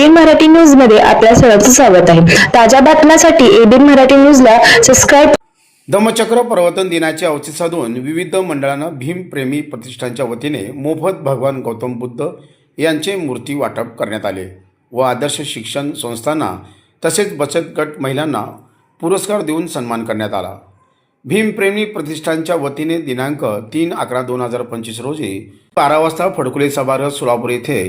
ABN Marathi न्यूजमध्ये आपल्या सर्वांचं स्वागत आहे. ताज्या बातम्यांसाठी एबीएन मराठी न्यूजला सबस्क्राईब धम्मचक्र प्रवर्तन दिनाचे औचित्य साधून विविध मंडळांना भीमप्रेमी प्रतिष्ठानच्या वतीने मोफत भगवान गौतम बुद्ध यांचे मूर्ती वाटप करण्यात आले व आदर्श शिक्षण संस्थांना तसेच बचत गट महिलांना पुरस्कार देऊन सन्मान करण्यात आला. भीमप्रेमी प्रतिष्ठानच्या वतीने दिनांक तीन अकरा दोन हजार पंचवीस रोजी बारा वाजता फडकुले सभागृह सोलापूर येथे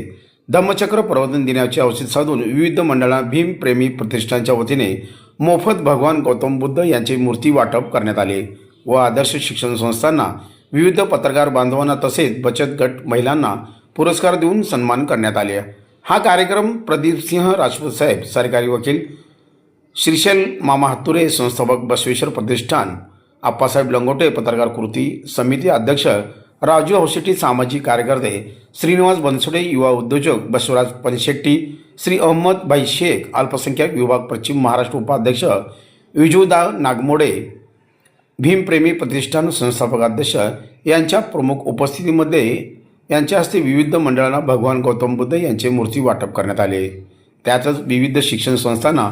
धम्मचक्र प्रवर्तन दिनाचे औषध साधून विविध मंडळा भीमप्रेमी प्रतिष्ठानच्या वतीने मोफत भगवान गौतम बुद्ध यांची मूर्ती वाटप करण्यात आले व आदर्श शिक्षण संस्थांना विविध पत्रकार बांधवांना तसेच बचत गट महिलांना पुरस्कार देऊन सन्मान करण्यात आले. हा कार्यक्रम प्रदीपसिंह राजपूत साहेब सरकारी वकील श्रीशैल मामा हत्तुरे संस्थापक बसवेश्वर प्रतिष्ठान आप्पासाहेब लंगोटे पत्रकार कृती समिती अध्यक्ष राजू हौशेट्टी सामाजिक कार्यकर्ते श्रीनिवास बनसोडे युवा उद्योजक बसवराज पनशेट्टी श्री अहमद भाई शेख अल्पसंख्याक विभाग पश्चिम महाराष्ट्र उपाध्यक्ष विजुदा नागमोडे भीमप्रेमी प्रतिष्ठान संस्थापक अध्यक्ष यांच्या प्रमुख उपस्थितीमध्ये यांच्या हस्ते विविध मंडळांना भगवान गौतम बुद्ध यांचे मूर्ती वाटप करण्यात आले. त्यातच विविध शिक्षण संस्थांना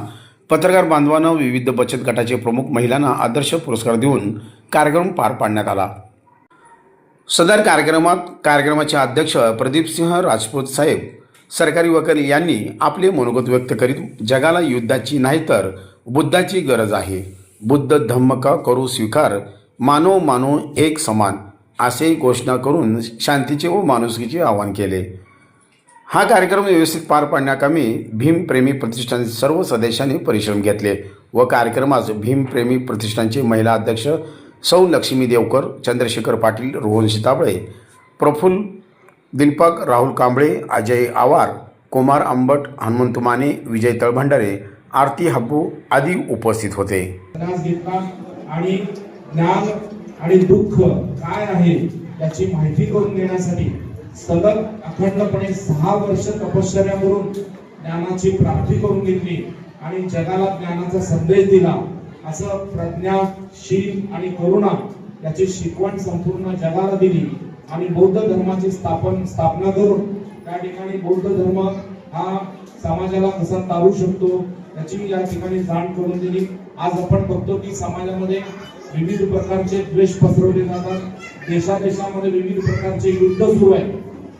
पत्रकार बांधवांना विविध बचत गटाचे प्रमुख महिलांना आदर्श पुरस्कार देऊन कार्यक्रम पार पाडण्यात आला. सदर कार्यक्रमात कार्यक्रमाचे अध्यक्ष प्रदीपसिंह राजपूत साहेब सरकारी वकील यांनी आपले मनोगत व्यक्त करीत जगाला युद्धाची नाही तर बुद्धाची गरज आहे. बुद्ध धम्म का करू स्वीकार मानव मानव एक समान असे घोषणा करून शांतीचे व माणुसकीचे आवाहन केले. हा कार्यक्रम व्यवस्थित पार पाडण्याकामी भीमप्रेमी प्रतिष्ठानचे सर्व सदस्यांनी परिश्रम घेतले व कार्यक्रमास भीमप्रेमी प्रतिष्ठानचे महिला अध्यक्ष सौ लक्ष्मी देवकर चंद्रशेखर पाटील रोहन सीताबळे प्रफुल्ल दिलपक राहुल कांबळे अजय आवार कुमार आंबट हनुमंत माने विजय तळभंडारे आरती हब्बू आदी उपस्थित होते. आणि ज्ञान आणि दुःख काय आहे याची माहिती करून देण्यासाठी सलग अखंडपणे सहा वर्ष तपश्चर्या करून ज्ञानाची प्राप्ती करून घेतली आणि जगाला ज्ञानाचा संदेश दिला. असं प्रज्ञा प्रज्ञाशील आणि करुणा याची शिकवण संपूर्ण जगाला दिली. आणि बौद्ध धर्माची स्थापन स्थापना करून त्या ठिकाणी बौद्ध धर्म हा समाजाला कसा तारू शकतो याची या ठिकाणी जाण करून दिली. आज आपण बघतो की समाजामध्ये विविध प्रकारचे द्वेष पसरवले जातात. देशादेशामध्ये विविध प्रकारचे युद्ध सुरू आहेत.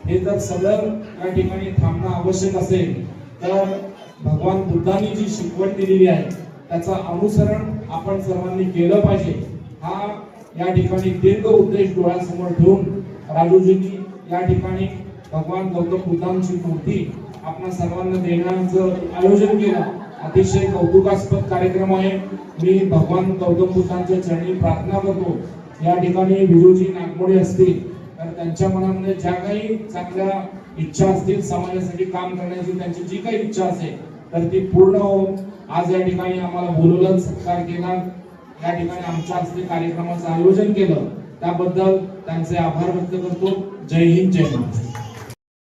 हे जर सगळं या ठिकाणी थांबणं आवश्यक असेल तर भगवान बुद्धांनी जी शिकवण दिलेली आहे त्याचं अनुसरण आपण सर्वांनी केलं पाहिजे. हा या ठिकाणी दीर्घ उद्देश डोळ्यासमोर ठेवून राजूजींनी या ठिकाणी भगवान गौतम बुद्धांची मूर्ती आपण सर्वांना देण्याचं आयोजन केलं. अतिशय कौतुकास्पद कार्यक्रम आहे. मी भगवान गौतम बुद्धांच्या चरणी प्रार्थना करतो. या ठिकाणी विजूजी नागमोडे असतील तर त्यांच्या मनामध्ये ज्या काही चांगल्या इच्छा असतील समाजासाठी काम करण्याची त्यांची जी काही इच्छा असेल तर ती पूर्ण होऊन आज या ठिकाणी आम्हाला बोलवलं सत्कार केला. या ठिकाणी आमच्या हस्ते कार्यक्रमाचं आयोजन केलं. त्याबद्दल त्यांचे आभार व्यक्त करतो. जय हिंद जय महाराष्ट्र.